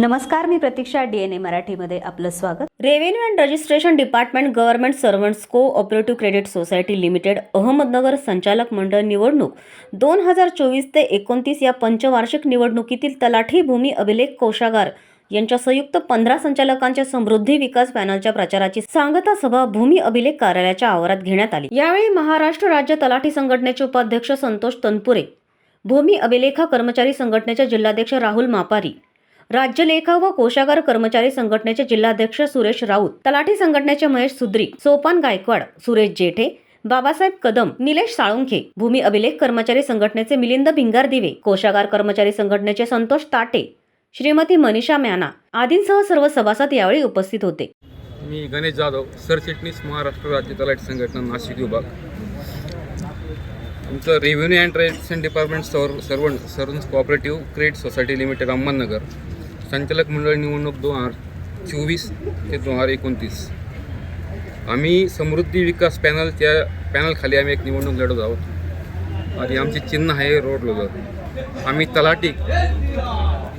नमस्कार मी प्रतीक्षा D N A मराठीमध्ये आपलं स्वागत. Revenue and registration department government servants cooperative credit society limited Ahmednagar संचालक मंडळ निवडणूक. दोन हजार चोवीस ते एकोणतीस या पंचवार्षिक निवडणुकीतील तलाठी भूमी अभिलेख कोषागार यांच्या संयुक्त पंधरा संचालकांच्या समृद्धी विकास पॅनलच्या प्रचाराची सांगता सभा भूमी अभिलेख कार्यालयाच्या आवारात घेण्यात आली. यावेळी महाराष्ट्र राज्य तलाठी संघटनेचे उपाध्यक्ष संतोष तनपुरे भूमी अभिलेखा कर्मचारी संघटनेचे जिल्हाध्यक्ष राहुल मापारी राज्य लेखा व कोशागार कर्मचारी संघटनेचे जिल्हाध्यक्ष सुरेश राऊत तलाठी संघटनेचे महेश सुद्रिक सोपान गायकवाड सुरेश जेठे बाबासाहेब कदम निलेश साळुंखे भूमी अभिलेख कर्मचारी संघटनेचे मिलिंद भिंगार दिवे कोशागार कर्मचारी संघटनेचे संतोष ताटे श्रीमती मनीषा म्याना आदींसह सर्व सभासद यावेळी उपस्थित होते. मी गणेश जाधव सरचिटणीस महाराष्ट्र राज्य तलाठी संघटना नाशिक विभाग. आमचं रेव्हेन्यू अँड ट्रेडिशन डिपार्टमेंट सर्व servant servants cooperative credit society limited Ahmednagar. संचालक मंडळ निवडणूक दोन हजार चोवीस ते दोन हजार एकोणतीस. आम्ही समृद्धी विकास पॅनलच्या पॅनलखाली आम्ही एक निवडणूक लढत आहोत. आणि आमचे चिन्ह आहे रोड लोजर आम्ही तलाटी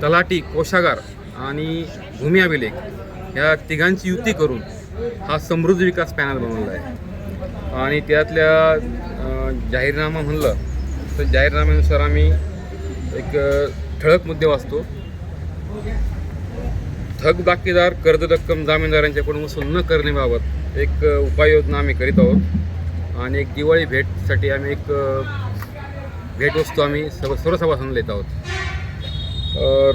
तलाटी कोशागार आणि भूमी अभिलेख या तिघांची युती करून हा समृद्धी विकास पॅनल बनवला आहे. आणि त्यातल्या जाहीरनामा म्हणलं तर जाहीरनाम्यानुसार आम्ही एक ठळक मुद्दे वाचतो. थकबाकीदार कर्ज रक्कम जामीनदारांच्याकडून वसूल न करण्याबाबत एक उपाययोजना आम्ही करीत आहोत. आणि एक दिवाळी भेटसाठी आम्ही एक भेटवस्तू आम्ही सर्व सर्व लेत देत आहोत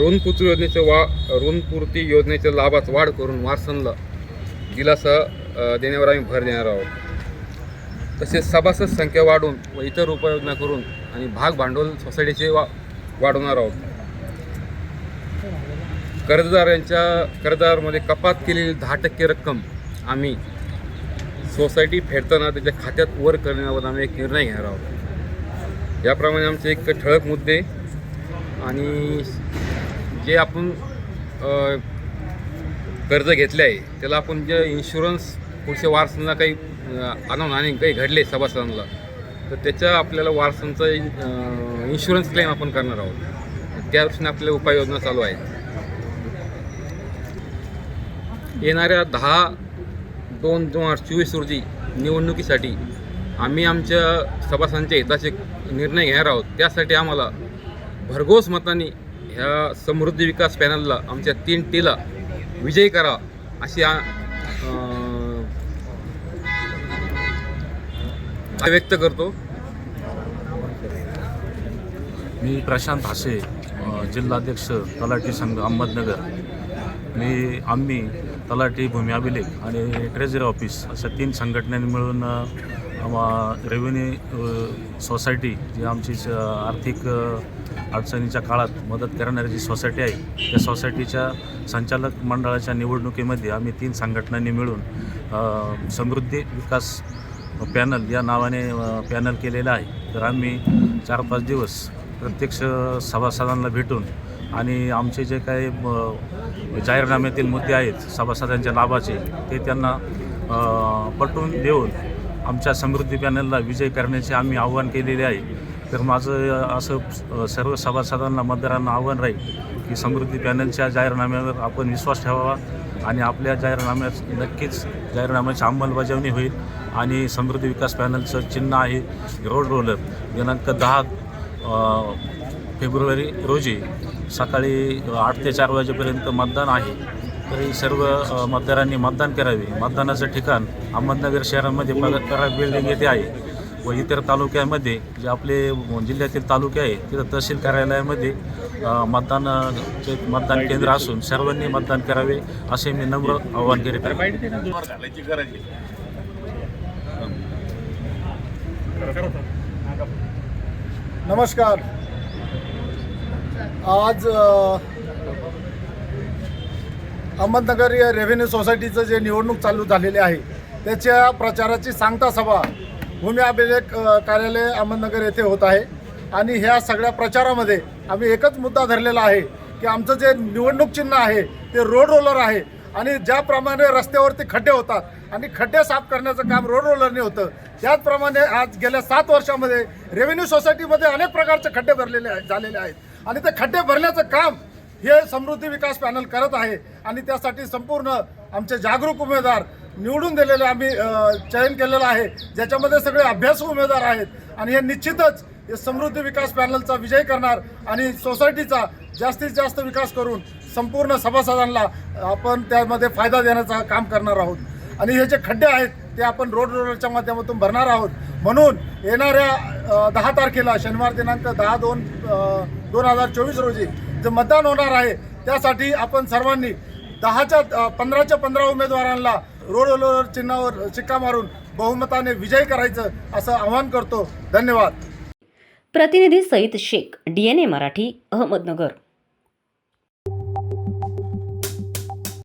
ऋणपूर्ती योजनेचं वा ऋणपूर्ती योजनेच्या लाभात वाढ करून वारसांना दिलासा देण्यावर आम्ही भर देणार आहोत. तसेच सभासद संख्या वाढवून व इतर उपाययोजना करून आणि भाग भांडवल सोसायटीचे वा वाढवणार आहोत. कर्जदारांच्या कर्जदारामध्ये कपात केलेली दहा टक्के रक्कम आम्ही सोसायटी फेडताना त्याच्या खात्यात वर करण्याबाबत आम्ही एक निर्णय घेणार आहोत. याप्रमाणे आमचे एक ठळक मुद्दे आणि जे आपण कर्ज घेतले आहे त्याला आपण जे इन्शुरन्स पुढच्या वारसांना काही आणून आणि काही घडले सभासदांना तर त्याच्या आपल्याला वारसांचा इन्शुरन्स क्लेम आपण करणार आहोत. त्या दृष्टीने आपल्या उपाययोजना चालू आहेत येणाऱ्या दहा दोन दोन हजार चोवीस रोजी निवडणुकीसाठी आम्ही आमच्या सभासदांच्या हिताचे निर्णय घेणार आहोत. त्यासाठी आम्हाला भरघोस मतांनी ह्या समृद्धी विकास पॅनलला आमच्या तीन टीला विजयी करा अशी आ- व्यक्त करतो. मी प्रशांत हासे जिल्हाध्यक्ष तलाठी संघ अहमदनगर. मी आम्ही तलाठी भूमी अभिलेख आणि ट्रेझरी ऑफिस अशा तीन संघटनांनी मिळून रेव्हेन्यू सोसायटी जी आमची आर्थिक अडचणीच्या काळात मदत करणारी जी सोसायटी आहे त्या सोसायटीच्या संचालक मंडळाच्या निवडणुकीमध्ये आम्ही तीन संघटनांनी मिळून समृद्धी विकास पॅनल या नावाने पॅनल केलेलं आहे. तर आम्ही चार पाच दिवस प्रत्यक्ष सभासदांना भेटून आणि आमचे जे काही जाहीरनाम्यातील मुद्दे आहेत सभासदांच्या लाभाचे ते त्यांना पटवून देऊन आमच्या समृद्धी पॅनलला विजय करण्याचे आम्ही आव्हान केलेले आहे. तर माझं असं सर्व सभासदांना मतदारांना आव्हान राहील की समृद्धी पॅनलच्या जाहीरनाम्यावर आपण विश्वास ठेवावा आणि आपल्या जाहीरनाम्यात नक्कीच जाहीरनाम्याची अंमलबजावणी होईल आणि समृद्धी विकास पॅनलचं चिन्ह आहे रोड रोलर दिनांक दहा फेब्रुवारी रोजी सकाळी आठ ते चार वाजेपर्यंत मतदान आहे. तरी सर्व मतदारांनी मतदान करावे. मतदानाचं ठिकाण अहमदनगर शहरामध्ये पग पराग बिल्डिंग येथे आहे व इतर तालुक्यामध्ये जे आपले जिल्ह्यातील तालुके आहे तिथं तहसील कार्यालयामध्ये अ, मतदान मतदान केंद्र असून सर्वांनी मतदान करावे असे मी नम्र आवाहन करीत आहे. नमस्कार. आज अहमदनगर या रेव्हेन्यू सोसायटीचं जे निवडणूक चालू झालेली आहे त्याच्या प्रचाराची सांगता सभा भूमी अभिलेख कार्यालय अहमदनगर येथे होत आहे. आणि ह्या सगळ्या प्रचारामध्ये आम्ही एकच मुद्दा धरलेला आहे की आमचं जे निवडणूक चिन्ह आहे ते रोड रोलर आहे. आणि ज्याप्रमाणे रस्त्यावरती खड्डे होतात आणि खड्डे साफ करण्याचं काम रोड रोलरने होतं त्याचप्रमाणे आज गेल्या सात वर्षामध्ये रेव्हेन्यू सोसायटीमध्ये अनेक प्रकारचे खड्डे भरलेले आहेत झालेले आहेत. आणि ते खड्डे भरण्याचं काम हे समृद्धी विकास पॅनल करत आहे. आणि त्यासाठी संपूर्ण आमचे जागरूक उमेदवार निवडून दिलेले आम्ही चयन केलेलं आहे. ज्याच्यामध्ये सगळे अभ्यासू उमेदवार आहेत. आणि हे निश्चितच हे समृद्धी विकास पॅनलचा विजय करणार आणि सोसायटीचा जास्तीत जास्त विकास करून संपूर्ण सभासदांना आपण त्यामध्ये फायदा देण्याचं काम करणार आहोत. आणि हे जे खड्डे आहेत ते आपण रोड रोलरच्या माध्यमातून भरणार आहोत. म्हणून येणाऱ्या दहा तारखेला शनिवार दिनांक दहा दोन दोन हजार चोवीस रोजी जे मतदान होणार आहे त्यासाठी आपण सर्वांनी दहाच्या पंधराच्या पंधरा उमेदवारांना रोड रोलर चिन्हावर शिक्का मारून बहुमताने विजय करायचं असं आवाहन करतो. धन्यवाद. प्रतिनिधी सईद शेख डीएनए मराठी अहमदनगर.